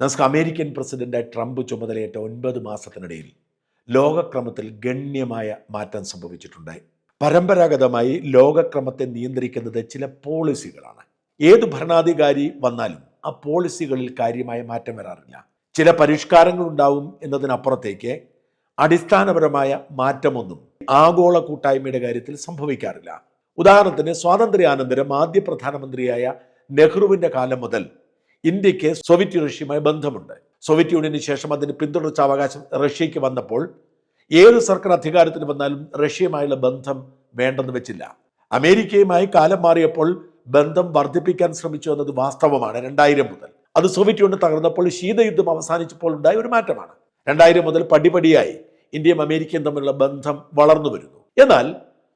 നമുക്ക് അമേരിക്കൻ പ്രസിഡന്റായി ട്രംപ് ചുമതലയേറ്റ ഒൻപത് മാസത്തിനിടയിൽ ലോകക്രമത്തിൽ ഗണ്യമായ മാറ്റം സംഭവിച്ചിട്ടുണ്ടായി. പരമ്പരാഗതമായി ലോകക്രമത്തെ നിയന്ത്രിക്കുന്നത് ചില പോളിസികളാണ്. ഏത് ഭരണാധികാരി വന്നാലും ആ പോളിസികളിൽ കാര്യമായ മാറ്റം വരാറില്ല. ചില പരിഷ്കാരങ്ങൾ ഉണ്ടാവും എന്നതിനപ്പുറത്തേക്ക് അടിസ്ഥാനപരമായ മാറ്റമൊന്നും ആഗോള കൂട്ടായ്മയുടെ കാര്യത്തിൽ സംഭവിക്കാറില്ല. ഉദാഹരണത്തിന് സ്വാതന്ത്ര്യാനന്തരം ആദ്യ പ്രധാനമന്ത്രിയായ നെഹ്റുവിന്റെ കാലം മുതൽ ഇന്ത്യയ്ക്ക് സോവിയറ്റ് റഷ്യയുമായി ബന്ധമുണ്ട്. സോവിയറ്റ് യൂണിയന് ശേഷം അതിന് പിന്തുടർച്ച അവകാശം റഷ്യയ്ക്ക് വന്നപ്പോൾ ഏത് സർക്കാർ അധികാരത്തിന് വന്നാലും റഷ്യയുമായുള്ള ബന്ധം വേണ്ടെന്ന് വെച്ചില്ല. അമേരിക്കയുമായി കാലം മാറിയപ്പോൾ ബന്ധം വർദ്ധിപ്പിക്കാൻ ശ്രമിച്ചു എന്നത് വാസ്തവമാണ് രണ്ടായിരം മുതൽ. അത് സോവിയറ്റ് യൂണിയൻ തകർന്നപ്പോൾ ശീതയുദ്ധം അവസാനിച്ചപ്പോൾ ഉണ്ടായ ഒരു മാറ്റമാണ്. രണ്ടായിരം മുതൽ പടിപടിയായി ഇന്ത്യയും അമേരിക്കയും തമ്മിലുള്ള ബന്ധം വളർന്നു വരുന്നു. എന്നാൽ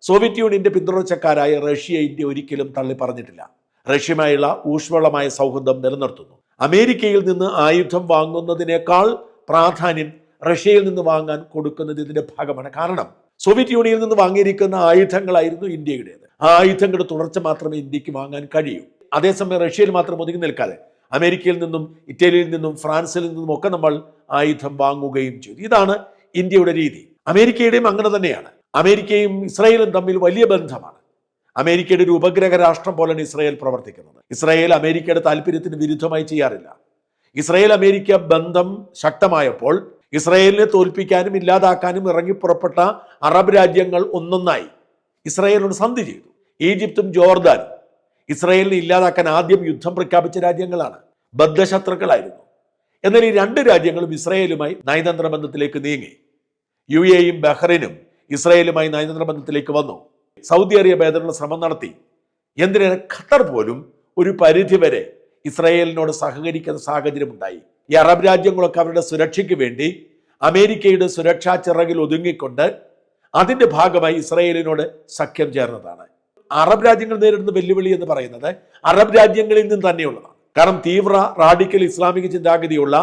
സോവിയറ്റ് യൂണിയന്റെ പിന്തുടർച്ചക്കാരായ റഷ്യ ഇന്ത്യ ഒരിക്കലും തള്ളി പറഞ്ഞിട്ടില്ല റഷ്യയുമായുള്ള ഊഷ്മളമായ സൗഹൃദം നിലനിർത്തുന്നു. അമേരിക്കയിൽ നിന്ന് ആയുധം വാങ്ങുന്നതിനേക്കാൾ പ്രാധാന്യം റഷ്യയിൽ നിന്ന് വാങ്ങാൻ കൊടുക്കുന്നത് ഇതിന്റെ ഭാഗമാണ്. കാരണം സോവിയറ്റ് യൂണിയനിൽ നിന്ന് വാങ്ങിയിരിക്കുന്ന ആയുധങ്ങളായിരുന്നു ഇന്ത്യയുടേത്. ആ ആയുധങ്ങളുടെ തുടർച്ച മാത്രമേ ഇന്ത്യയ്ക്ക് വാങ്ങാൻ കഴിയൂ. അതേസമയം റഷ്യയിൽ മാത്രം ഒതുങ്ങി നിൽക്കാതെ അമേരിക്കയിൽ നിന്നും ഇറ്റലിയിൽ നിന്നും ഫ്രാൻസിൽ നിന്നും ഒക്കെ നമ്മൾ ആയുധം വാങ്ങുകയും ചെയ്തു. ഇതാണ് ഇന്ത്യയുടെ രീതി. അമേരിക്കയുടെയും അങ്ങനെ തന്നെയാണ്. അമേരിക്കയും ഇസ്രായേലും തമ്മിൽ വലിയ ബന്ധമാണ്. അമേരിക്കയുടെ ഒരു ഉപഗ്രഹ രാഷ്ട്രം പോലെയാണ് ഇസ്രായേൽ പ്രവർത്തിക്കുന്നത്. ഇസ്രായേൽ അമേരിക്കയുടെ താല്പര്യത്തിന് വിരുദ്ധമായി ചെയ്യാറില്ല. ഇസ്രായേൽ അമേരിക്ക ബന്ധം ശക്തമായപ്പോൾ ഇസ്രായേലിനെ തോൽപ്പിക്കാനും ഇല്ലാതാക്കാനും ഇറങ്ങി പുറപ്പെട്ട അറബ് രാജ്യങ്ങൾ ഒന്നൊന്നായി. ഇസ്രായേലിനോട് സന്ധി ചെയ്തു. ഈജിപ്തും ജോർദാനും. ഇസ്രായേലിനെ ഇല്ലാതാക്കാൻ ആദ്യം യുദ്ധം പ്രഖ്യാപിച്ച രാജ്യങ്ങളാണ്. ബദ്ധശത്രുക്കളായിരുന്നു. എന്നാൽ ഈ രണ്ട് രാജ്യങ്ങളും ഇസ്രായേലുമായി നയതന്ത്ര ബന്ധത്തിലേക്ക് നീങ്ങി. യു എയും ബഹ്റൈനും ഇസ്രായേലുമായി നയതന്ത്ര ബന്ധത്തിലേക്ക് വന്നു. സൗദി അറേബ്യ അതിനുള്ള ശ്രമം നടത്തി. എന്തിനേറെ ഖത്തർ പോലും ഒരു പരിധിവരെ ഇസ്രായേലിനോട് സഹകരിക്കുന്ന സാഹചര്യം ഉണ്ടായി ഈ അറബ് രാജ്യങ്ങളൊക്കെ അവരുടെ സുരക്ഷയ്ക്ക് വേണ്ടി അമേരിക്കയുടെ സുരക്ഷാ ചിറകിൽ ഒതുങ്ങിക്കൊണ്ട് അതിന്റെ ഭാഗമായി ഇസ്രായേലിനോട് സഖ്യം ചേർന്നതാണ്. അറബ് രാജ്യങ്ങൾ നേരിടുന്ന വെല്ലുവിളി എന്ന് പറയുന്നത് അറബ് രാജ്യങ്ങളിൽ നിന്ന് തന്നെയുള്ളതാണ്. കാരണം തീവ്ര റാഡിക്കൽ ഇസ്ലാമിക ചിന്താഗതിയുള്ള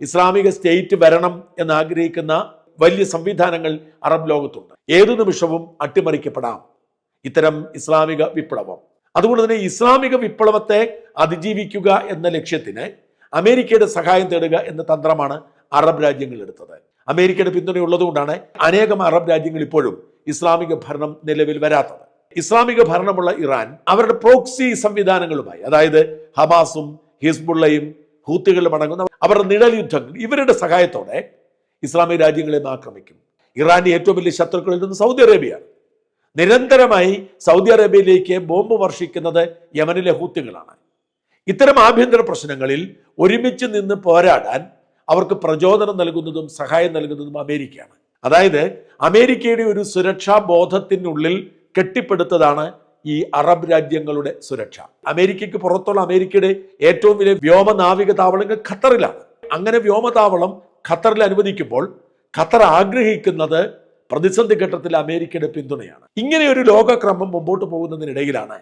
ഇസ്ലാമിക സ്റ്റേറ്റ് വരണം എന്ന് ആഗ്രഹിക്കുന്ന വലിയ സംവിധാനങ്ങൾ അറബ് ലോകത്തുണ്ട്. ഏതു നിമിഷവും അട്ടിമറിക്കപ്പെടാം. ഇത്തരം ഇസ്ലാമിക വിപ്ലവം. അതുകൊണ്ട് തന്നെ ഇസ്ലാമിക വിപ്ലവത്തെ അതിജീവിക്കുക എന്ന ലക്ഷ്യത്തിന് അമേരിക്കയുടെ സഹായം തേടുക എന്ന തന്ത്രമാണ് അറബ് രാജ്യങ്ങൾ എടുത്തത്. അമേരിക്കയുടെ പിന്തുണയുള്ളതുകൊണ്ടാണ് അനേകം അറബ് രാജ്യങ്ങൾ ഇപ്പോഴും ഇസ്ലാമിക ഭരണം നിലവിൽ വരാത്തത്. ഇസ്ലാമിക ഭരണമുള്ള ഇറാൻ അവരുടെ പ്രോക്സി സംവിധാനങ്ങളുമായി അതായത് ഹമാസും ഹിസ്ബുള്ളയും ഹൂത്തികളും അടങ്ങുന്ന അവരുടെ നിഴൽ യുദ്ധങ്ങൾ ഇവരുടെ സഹായത്തോടെ ഇസ്ലാമിക രാജ്യങ്ങളെ ആക്രമിക്കും. ഇറാന്റെ ഏറ്റവും വലിയ ശത്രുക്കളിൽ നിന്ന് സൗദി അറേബ്യയാണ്. നിരന്തരമായി സൗദി അറേബ്യയിലേക്ക് ബോംബ് വർഷിക്കുന്നത് യമനിലെ ഹൂത്തികളാണ്. ഇത്തരം ആഭ്യന്തര പ്രശ്നങ്ങളിൽ ഒരുമിച്ച് നിന്ന് പോരാടാൻ അവർക്ക് പ്രചോദനം നൽകുന്നതും സഹായം നൽകുന്നതും അമേരിക്കയാണ്. അതായത് അമേരിക്കയുടെ ഒരു സുരക്ഷാ ബോധത്തിനുള്ളിൽ കെട്ടിപ്പടുത്തതാണ് ഈ അറബ് രാജ്യങ്ങളുടെ സുരക്ഷ. അമേരിക്കയ്ക്ക് പുറത്തുള്ള അമേരിക്കയുടെ ഏറ്റവും വലിയ വ്യോമ നാവിക താവളങ്ങൾ ഖത്തറിലാണ്. അങ്ങനെ വ്യോമതാവളം ഖത്തറിൽ അനുവദിക്കുമ്പോൾ ഖത്തർ ആഗ്രഹിക്കുന്നത് പ്രതിസന്ധി ഘട്ടത്തിൽ അമേരിക്കയുടെ പിന്തുണയാണ്. ഇങ്ങനെ ഒരു ലോകക്രമം മുമ്പോട്ട് പോകുന്നതിനിടയിലാണ്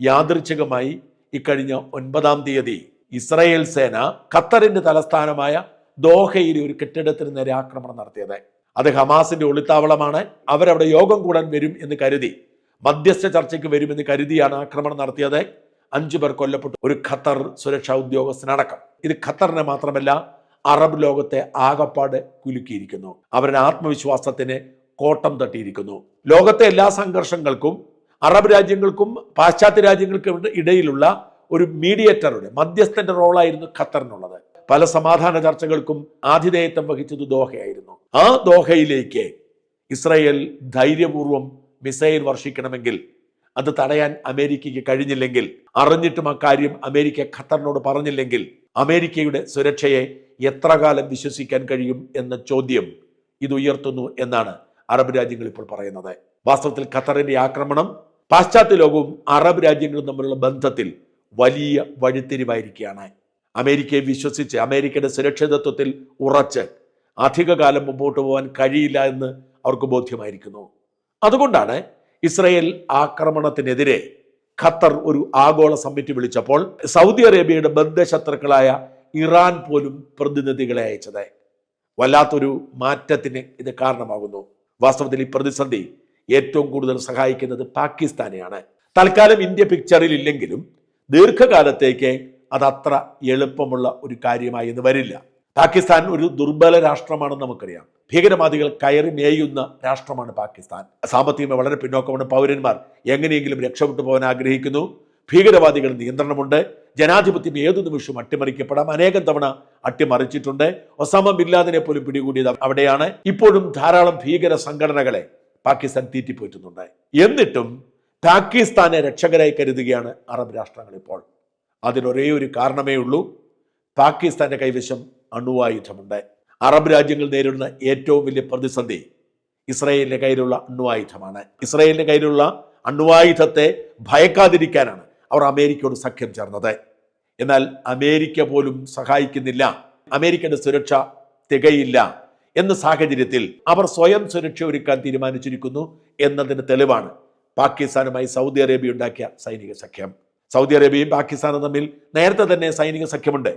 യാദൃച്ഛികമായി ഇക്കഴിഞ്ഞ ഒൻപതാം തീയതി ഇസ്രായേൽ സേന ഖത്തറിന്റെ തലസ്ഥാനമായ ദോഹയിലെ ഒരു കെട്ടിടത്തിന് നേരെ ആക്രമണം നടത്തിയത്. അത് ഹമാസിന്റെ ഒളിത്താവളമാണ്. അവരവിടെ യോഗം കൂടാൻ വരും എന്ന് കരുതി മധ്യസ്ഥ ചർച്ചയ്ക്ക് വരുമെന്ന് കരുതിയാണ് ആക്രമണം നടത്തിയത്. അഞ്ചു പേർ കൊല്ലപ്പെട്ടു. ഒരു ഖത്തർ സുരക്ഷാ ഉദ്യോഗസ്ഥനടക്കം. ഇത് ഖത്തറിനെ മാത്രമല്ല അറബ് ലോകത്തെ ആകപ്പാട് കുലുക്കിയിരിക്കുന്നു. അവരുടെ ആത്മവിശ്വാസത്തിന് കോട്ടം തട്ടിയിരിക്കുന്നു. ലോകത്തെ എല്ലാ സംഘർഷങ്ങൾക്കും അറബ് രാജ്യങ്ങൾക്കും പാശ്ചാത്യ രാജ്യങ്ങൾക്കും ഇടയിലുള്ള ഒരു മീഡിയേറ്ററുടെ മധ്യസ്ഥന്റെ റോളായിരുന്നു ഖത്തറിനുള്ളത്. പല സമാധാന ചർച്ചകൾക്കും ആതിഥേയത്വം വഹിച്ചത് ദോഹയായിരുന്നു. ആ ദോഹയിലേക്ക് ഇസ്രയേൽ ധൈര്യപൂർവം മിസൈൽ വർഷിക്കണമെങ്കിൽ അത് തടയാൻ അമേരിക്കയ്ക്ക് കഴിഞ്ഞില്ലെങ്കിൽ അറിഞ്ഞിട്ടും അക്കാര്യം അമേരിക്ക ഖത്തറിനോട് പറഞ്ഞില്ലെങ്കിൽ അമേരിക്കയുടെ സുരക്ഷയെ എത്ര കാലം വിശ്വസിക്കാൻ കഴിയും എന്ന ചോദ്യം ഇത് ഉയർത്തുന്നു എന്നാണ് അറബ് രാജ്യങ്ങൾ ഇപ്പോൾ പറയുന്നത്. വാസ്തവത്തിൽ ഖത്തറിന്റെ ആക്രമണം പാശ്ചാത്യ ലോകവും അറബ് രാജ്യങ്ങളും തമ്മിലുള്ള ബന്ധത്തിൽ വലിയ വഴിത്തിരിവായിരിക്കുകയാണ്. അമേരിക്കയെ വിശ്വസിച്ച് അമേരിക്കയുടെ സുരക്ഷിതത്വത്തിൽ ഉറച്ച് അധികകാലം മുമ്പോട്ട് പോകാൻ കഴിയില്ല എന്ന് അവർക്ക് ബോധ്യമായിരിക്കുന്നു. അതുകൊണ്ടാണ് ഇസ്രയേൽ ആക്രമണത്തിനെതിരെ ഖത്തർ ഒരു ആഗോള സമ്മിറ്റ് വിളിച്ചപ്പോൾ സൗദി അറേബ്യയുടെ ബന്ധശത്രുക്കളായ ഇറാൻ പോലും പ്രതിനിധികളെ അയച്ചത്. വല്ലാത്തൊരു മാറ്റത്തിന് ഇത് കാരണമാകുന്നു. വാസ്തവത്തിൽ ഈ പ്രതിസന്ധി ഏറ്റവും കൂടുതൽ സഹായിക്കുന്നത് പാകിസ്ഥാനെയാണ്. തൽക്കാലം ഇന്ത്യ പിക്ചറിൽ ഇല്ലെങ്കിലും ദീർഘകാലത്തേക്ക് അതത്ര എളുപ്പമുള്ള ഒരു കാര്യമായി എന്ന് വരില്ല. പാകിസ്ഥാൻ ഒരു ദുർബല രാഷ്ട്രമാണെന്ന് നമുക്കറിയാം. ഭീകരവാദികൾ കയറി മേയുന്ന രാഷ്ട്രമാണ് പാകിസ്ഥാൻ. സാമ്പത്തികമായി വളരെ പിന്നോക്കമാണ് പൗരന്മാർ എങ്ങനെയെങ്കിലും രക്ഷപ്പെട്ടു പോകാൻ ആഗ്രഹിക്കുന്നു. ഭീകരവാദികൾ നിയന്ത്രണമുണ്ട്. ജനാധിപത്യം ഏതു നിമിഷവും അട്ടിമറിക്കപ്പെടാം. അനേകം തവണ അട്ടിമറിച്ചിട്ടുണ്ട്. ഒസാമ ബില്ലാദിനെ പോലും പിടികൂടിയത് അവിടെയാണ്. ഇപ്പോഴും ധാരാളം ഭീകര സംഘടനകളെ പാകിസ്ഥാൻ തീറ്റിപ്പോറ്റുന്നുണ്ട്. എന്നിട്ടും പാകിസ്ഥാനെ രക്ഷകരായി കരുതുകയാണ് അറബ് രാഷ്ട്രങ്ങൾ ഇപ്പോൾ. അതിനൊരേ ഒരു കാരണമേ ഉള്ളൂ. പാകിസ്ഥാന്റെ കൈവശം അണുവായുധമുണ്ട്. അറബ് രാജ്യങ്ങൾ നേരിടുന്ന ഏറ്റവും വലിയ പ്രതിസന്ധി ഇസ്രായേലിന്റെ കയ്യിലുള്ള അണുവായുധമാണ്. ഇസ്രായേലിന്റെ കയ്യിലുള്ള അണുവായുധത്തെ ഭയക്കാതിരിക്കാനാണ് അവർ അമേരിക്കയോട് സഖ്യം ചേർന്നത്. എന്നാൽ അമേരിക്ക പോലും സഹായിക്കുന്നില്ല. അമേരിക്കയുടെ സുരക്ഷ തികയില്ല എന്ന സാഹചര്യത്തിൽ അവർ സ്വയം സുരക്ഷ ഒരുക്കാൻ തീരുമാനിച്ചിരിക്കുന്നു എന്നതിന് തെളിവാണ് പാകിസ്ഥാനുമായി സൗദി അറേബ്യ ഉണ്ടാക്കിയ സൈനിക സഖ്യം. സൗദി അറേബ്യയും പാകിസ്ഥാനും തമ്മിൽ നേരത്തെ തന്നെ സൈനിക സഖ്യമുണ്ട്.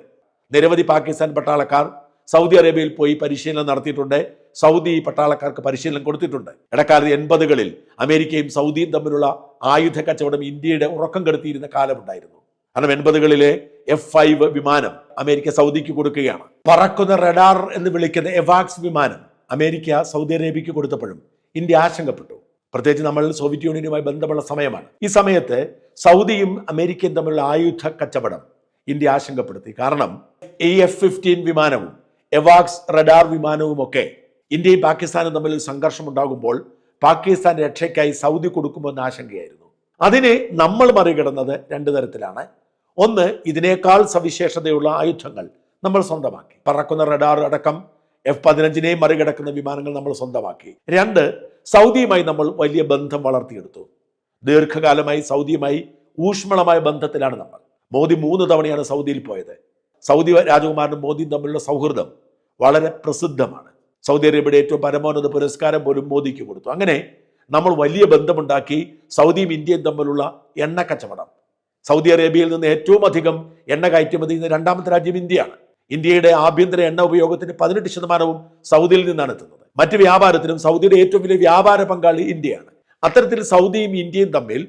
നിരവധി പാകിസ്ഥാൻ പട്ടാളക്കാർ സൗദി അറേബ്യയിൽ പോയി പരിശീലനം നടത്തിയിട്ടുണ്ട്. സൗദി പട്ടാളക്കാർക്ക് പരിശീലനം കൊടുത്തിട്ടുണ്ട്. ഇടക്കാലത്ത് എൺപതുകളിൽ അമേരിക്കയും സൗദിയും തമ്മിലുള്ള ആയുധ കച്ചവടം ഇന്ത്യയുടെ ഉറക്കം കെടുത്തിയിരുന്ന കാലമുണ്ടായിരുന്നു. കാരണം എൺപതുകളിലെ എഫ് ഫൈവ് വിമാനം അമേരിക്ക സൗദിക്ക് കൊടുക്കുകയാണ്. പറക്കുന്ന റഡാർ എന്ന് വിളിക്കുന്ന എവാക്സ് വിമാനം അമേരിക്ക സൗദി അറേബ്യക്ക് കൊടുത്തപ്പോഴും ഇന്ത്യ ആശങ്കപ്പെട്ടു. പ്രത്യേകിച്ച് നമ്മൾ സോവിയറ്റ് യൂണിയനുമായി ബന്ധമുള്ള സമയമാണ്. ഈ സമയത്ത് സൗദിയും അമേരിക്കയും തമ്മിലുള്ള ആയുധ കച്ചവടം ഇന്ത്യ ആശങ്കപ്പെടുത്തി. കാരണം ഈ എഫ് ഫിഫ്റ്റീൻ വിമാനവും എവാക്സ് റഡാർ വിമാനവും ഒക്കെ ഇന്ത്യയും പാകിസ്ഥാനും തമ്മിൽ സംഘർഷം ഉണ്ടാകുമ്പോൾ പാകിസ്ഥാൻ രക്ഷയ്ക്കായി സൗദി കൊടുക്കുമെന്ന ആശങ്കയായിരുന്നു. അതിനെ നമ്മൾ മറികടന്നത് രണ്ടു തരത്തിലാണ്. ഒന്ന് ഇതിനേക്കാൾ സവിശേഷതയുള്ള ആയുധങ്ങൾ നമ്മൾ സ്വന്തമാക്കി. പറക്കുന്ന റഡാർ അടക്കം എഫ് പതിനഞ്ചിനെയും മറികടക്കുന്ന വിമാനങ്ങൾ നമ്മൾ സ്വന്തമാക്കി. രണ്ട് സൗദിയുമായി നമ്മൾ വലിയ ബന്ധം വളർത്തിയെടുത്തു. ദീർഘകാലമായി സൗദിയുമായി ഊഷ്മളമായ ബന്ധത്തിലാണ് നമ്മൾ. മോദി മൂന്ന് തവണയാണ് സൗദിയിൽ പോയത്. സൗദി രാജകുമാരനും മോദിയും തമ്മിലുള്ള സൗഹൃദം വളരെ പ്രസിദ്ധമാണ്. സൗദി അറേബ്യയുടെ ഏറ്റവും പരമോന്നത പുരസ്കാരം പോലും മോദിക്ക് കൊടുത്തു. അങ്ങനെ നമ്മൾ വലിയ ബന്ധമുണ്ടാക്കി സൗദിയും ഇന്ത്യയും തമ്മിലുള്ള എണ്ണ കച്ചവടം. സൗദി അറേബ്യയിൽ നിന്ന് ഏറ്റവും അധികം എണ്ണ കയറ്റുമതി ചെയ്യുന്ന രണ്ടാമത്തെ രാജ്യം ഇന്ത്യയാണ്. ഇന്ത്യയുടെ ആഭ്യന്തര എണ്ണ ഉപയോഗത്തിന് പതിനെട്ട് ശതമാനവും സൗദിയിൽ നിന്നാണ് എത്തുന്നത്. മറ്റ് വ്യാപാരത്തിനും സൗദിയുടെ ഏറ്റവും വലിയ വ്യാപാര പങ്കാളി ഇന്ത്യയാണ്. അത്തരത്തിൽ സൗദിയും ഇന്ത്യയും തമ്മിൽ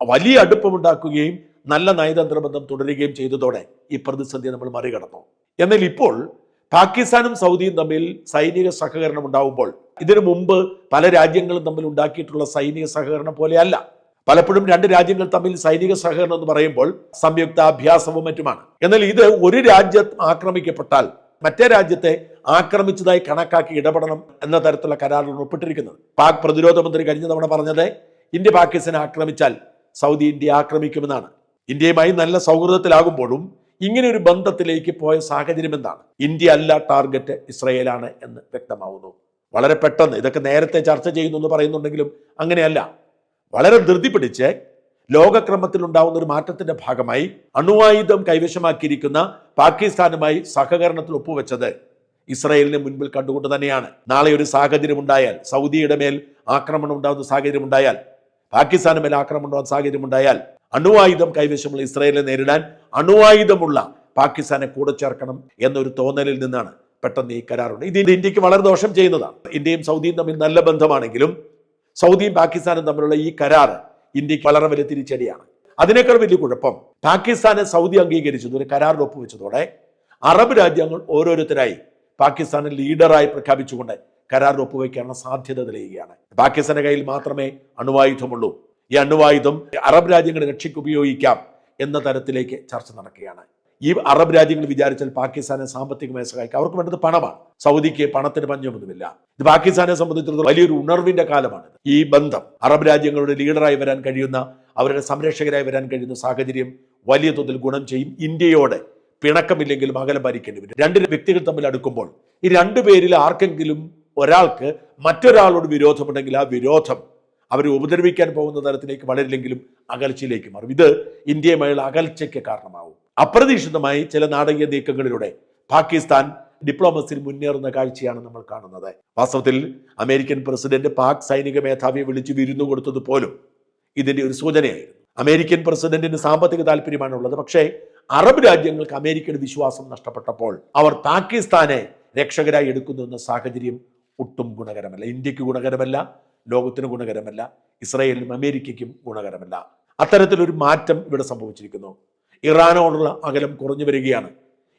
വലിയ അടുപ്പമുണ്ടാക്കുകയും നല്ല നയതന്ത്ര ബന്ധം തുടരുകയും ചെയ്തതോടെ ഈ പ്രതിസന്ധി നമ്മൾ മറികടന്നു. എന്നാൽ ഇപ്പോൾ പാകിസ്ഥാനും സൗദിയും തമ്മിൽ സൈനിക സഹകരണം ഉണ്ടാവുമ്പോൾ ഇതിനു മുമ്പ് പല രാജ്യങ്ങളും തമ്മിൽ ഉണ്ടാക്കിയിട്ടുള്ള സൈനിക സഹകരണം പോലെയല്ല. പലപ്പോഴും രണ്ട് രാജ്യങ്ങൾ തമ്മിൽ സൈനിക സഹകരണം എന്ന് പറയുമ്പോൾ സംയുക്ത അഭ്യാസവും മറ്റുമാണ്. എന്നാൽ ഇത് ഒരു രാജ്യം ആക്രമിക്കപ്പെട്ടാൽ മറ്റേ രാജ്യത്തെ ആക്രമിച്ചതായി കണക്കാക്കി ഇടപെടണം എന്ന തരത്തിലുള്ള കരാറിലാണ് ഒപ്പിട്ടിരിക്കുന്നത്. പാക് പ്രതിരോധ മന്ത്രി കഴിഞ്ഞ തവണ പറഞ്ഞത് ഇന്ത്യ പാകിസ്ഥാനെ ആക്രമിച്ചാൽ സൗദി ഇന്ത്യ ആക്രമിക്കുമെന്നാണ്. ഇന്ത്യയുമായി നല്ല സൗഹൃദത്തിലാകുമ്പോഴും ഇങ്ങനെ ഒരു ബന്ധത്തിലേക്ക് പോയ സാഹചര്യം എന്താണ്? ഇന്ത്യ അല്ല ടാർഗറ്റ് ഇസ്രയേലാണ് എന്ന് വ്യക്തമാവുന്നു. വളരെ പെട്ടെന്ന് ഇതൊക്കെ നേരത്തെ ചർച്ച ചെയ്യുന്നു എന്ന് പറയുന്നുണ്ടെങ്കിലും അങ്ങനെയല്ല. വളരെ ധൃതി പിടിച്ച് ലോകക്രമത്തിൽ ഉണ്ടാവുന്ന ഒരു മാറ്റത്തിന്റെ ഭാഗമായി അണുവായുധം കൈവശമാക്കിയിരിക്കുന്ന പാകിസ്ഥാനുമായി സഹകരണത്തിൽ ഒപ്പുവെച്ചത് ഇസ്രായേലിന് മുൻപിൽ കണ്ടുകൊണ്ട് തന്നെയാണ്. നാളെ ഒരു സാഹചര്യം ഉണ്ടായാൽ സൗദിയുടെ മേൽ ആക്രമണം ഉണ്ടാകുന്ന സാഹചര്യം ഉണ്ടായാൽ പാകിസ്ഥാന് മേൽ ആക്രമണം ഉണ്ടാകുന്ന സാഹചര്യം ഉണ്ടായാൽ അണുവായുധം കൈവശമുള്ള ഇസ്രായേലിനെ നേരിടാൻ അണുവായുധമുള്ള പാകിസ്ഥാനെ കൂടെ ചേർക്കണം എന്നൊരു തോന്നലിൽ നിന്നാണ് പെട്ടെന്ന് ഈ കരാറുണ്ട്. ഇത് ഇന്ത്യയ്ക്ക് വളരെ ദോഷം ചെയ്യുന്നതാണ്. ഇന്ത്യയും സൗദിയും തമ്മിൽ നല്ല ബന്ധമാണെങ്കിലും സൗദിയും പാകിസ്ഥാനും തമ്മിലുള്ള ഈ കരാർ ഇന്ത്യയ്ക്ക് വളരെ വലിയ തിരിച്ചടിയാണ്. അതിനേക്കാൾ വലിയ കുഴപ്പം പാകിസ്ഥാനെ സൗദി അംഗീകരിച്ചത് ഒരു കരാറിൽ ഒപ്പുവെച്ചതോടെ അറബ് രാജ്യങ്ങൾ ഓരോരുത്തരായി പാകിസ്ഥാനെ ലീഡറായി പ്രഖ്യാപിച്ചുകൊണ്ട് കരാറിൽ ഒപ്പുവെക്കാനുള്ള സാധ്യത തെളിയുകയാണ്. പാകിസ്ഥാന്റെ കയ്യിൽ മാത്രമേ അണുവായുധമുള്ളൂ. ഈ അണുവായുധം അറബ് രാജ്യങ്ങളെ രക്ഷയ്ക്ക് ഉപയോഗിക്കാം എന്ന തരത്തിലേക്ക് ചർച്ച നടക്കുകയാണ്. ഈ അറബ് രാജ്യങ്ങൾ വിചാരിച്ചാൽ പാകിസ്ഥാനെ സാമ്പത്തികമായി സഹായിക്കാം. അവർക്ക് വേണ്ടത് പണമാണ്. സൗദിക്ക് പണത്തിന് പഞ്ഞമൊന്നുമില്ല. ഇത് പാകിസ്ഥാനെ സംബന്ധിച്ചിടത്തോളം വലിയൊരു ഉണർവിന്റെ കാലമാണ് ഈ ബന്ധം അറബ് രാജ്യങ്ങളുടെ ലീഡറായി വരാൻ കഴിയുന്ന അവരുടെ സംരക്ഷകരായി വരാൻ കഴിയുന്ന സാഹചര്യം വലിയ തോതിൽ ഗുണം ചെയ്യും. ഇന്ത്യയോട് പിണക്കമില്ലെങ്കിലും അകലം ഭരിക്കേണ്ടി വരും. രണ്ട് വ്യക്തികൾ തമ്മിൽ അടുക്കുമ്പോൾ ഈ രണ്ടു പേരിൽ ആർക്കെങ്കിലും ഒരാൾക്ക് മറ്റൊരാളോട് വിരോധമുണ്ടെങ്കിൽ ആ വിരോധം അവരെ ഉപദ്രവിക്കാൻ പോകുന്ന തരത്തിലേക്ക് വളരില്ലെങ്കിലും അകൽച്ചയിലേക്ക് മാറും. ഇത് ഇന്ത്യയുമായുള്ള അകൽച്ചയ്ക്ക് കാരണമാവും. അപ്രതീക്ഷിതമായി ചില നാടകീയ നീക്കങ്ങളിലൂടെ പാകിസ്ഥാൻ ഡിപ്ലോമസിയിൽ മുന്നേറുന്ന കാഴ്ചയാണ് നമ്മൾ കാണുന്നത്. വാസ്തവത്തിൽ അമേരിക്കൻ പ്രസിഡന്റ് പാക് സൈനിക മേധാവിയെ വിളിച്ച് വിരുന്നു കൊടുത്തത് പോലും ഇതിന്റെ ഒരു സൂചനയായിരുന്നു. അമേരിക്കൻ പ്രസിഡന്റിന് സാമ്പത്തിക താല്പര്യമാണുള്ളത്. പക്ഷേ അറബ് രാജ്യങ്ങൾക്ക് അമേരിക്കയുടെ വിശ്വാസം നഷ്ടപ്പെട്ടപ്പോൾ അവർ പാകിസ്ഥാനെ രക്ഷകരായി എടുക്കുന്നു എന്ന സാഹചര്യം ഒട്ടും ഗുണകരമല്ല. ഇന്ത്യയ്ക്ക് ഗുണകരമല്ല ലോകത്തിന് ഗുണകരമല്ല ഇസ്രായേലിനും അമേരിക്കയ്ക്കും ഗുണകരമല്ല. അത്തരത്തിലൊരു മാറ്റം ഇവിടെ സംഭവിച്ചിരിക്കുന്നു. ഇറാനോടുള്ള അകലം കുറഞ്ഞു വരികയാണ്.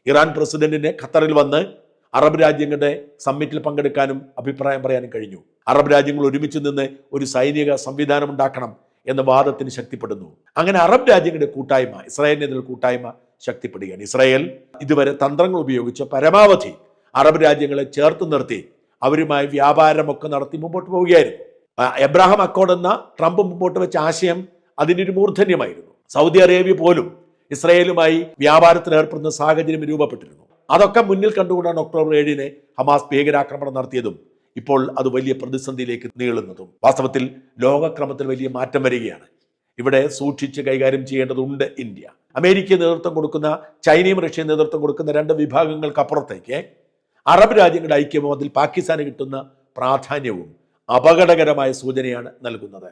ഇറാൻ പ്രസിഡന്റിന് ഖത്തറിൽ വന്ന് അറബ് രാജ്യങ്ങളുടെ സമ്മിറ്റിൽ പങ്കെടുക്കാനും അഭിപ്രായം പറയാനും കഴിഞ്ഞു. അറബ് രാജ്യങ്ങൾ ഒരുമിച്ച് നിന്ന് ഒരു സൈനിക സംവിധാനം ഉണ്ടാക്കണം എന്ന വാദത്തിന് ശക്തിപ്പെടുന്നു. അങ്ങനെ അറബ് രാജ്യങ്ങളുടെ കൂട്ടായ്മ ഇസ്രായേലിനെതിരെ കൂട്ടായ്മ ശക്തിപ്പെടുകയാണ്. ഇസ്രായേൽ ഇതുവരെ തന്ത്രങ്ങൾ ഉപയോഗിച്ച് പരമാവധി അറബ് രാജ്യങ്ങളെ ചേർത്ത് നിർത്തി അവരുമായി വ്യാപാരമൊക്കെ നടത്തി മുമ്പോട്ട് പോവുകയായിരുന്നു. എബ്രാഹാം അക്കോഡ് എന്ന ട്രംപ് മുമ്പോട്ട് വെച്ച ആശയം അതിന്റെ ഒരു മൂർധന്യമായിരുന്നു. സൗദി അറേബ്യ പോലും ഇസ്രയേലുമായി വ്യാപാരത്തിൽ ഏർപ്പെടുന്ന സാഹചര്യം രൂപപ്പെട്ടിരുന്നു. അതൊക്കെ മുന്നിൽ കണ്ടുകൊണ്ടാണ് ഒക്ടോബർ ഏഴിന് ഹമാസ് ഭീകരാക്രമണം നടത്തിയതും ഇപ്പോൾ അത് വലിയ പ്രതിസന്ധിയിലേക്ക് നീളുന്നതും. വാസ്തവത്തിൽ ലോകക്രമത്തിൽ വലിയ മാറ്റം വരികയാണ്. ഇവിടെ സൂക്ഷിച്ച് കൈകാര്യം ചെയ്യേണ്ടതുണ്ട് ഇന്ത്യ. അമേരിക്ക നേതൃത്വം കൊടുക്കുന്ന ചൈനയും റഷ്യയും നേതൃത്വം കൊടുക്കുന്ന രണ്ട് വിഭാഗങ്ങൾക്കപ്പുറത്തേക്ക് അറബ് രാജ്യങ്ങളുടെ ഐക്യമോ അതിൽ പാകിസ്ഥാന് കിട്ടുന്ന പ്രാധാന്യവും അപകടകരമായ സൂചനയാണ് നൽകുന്നത്.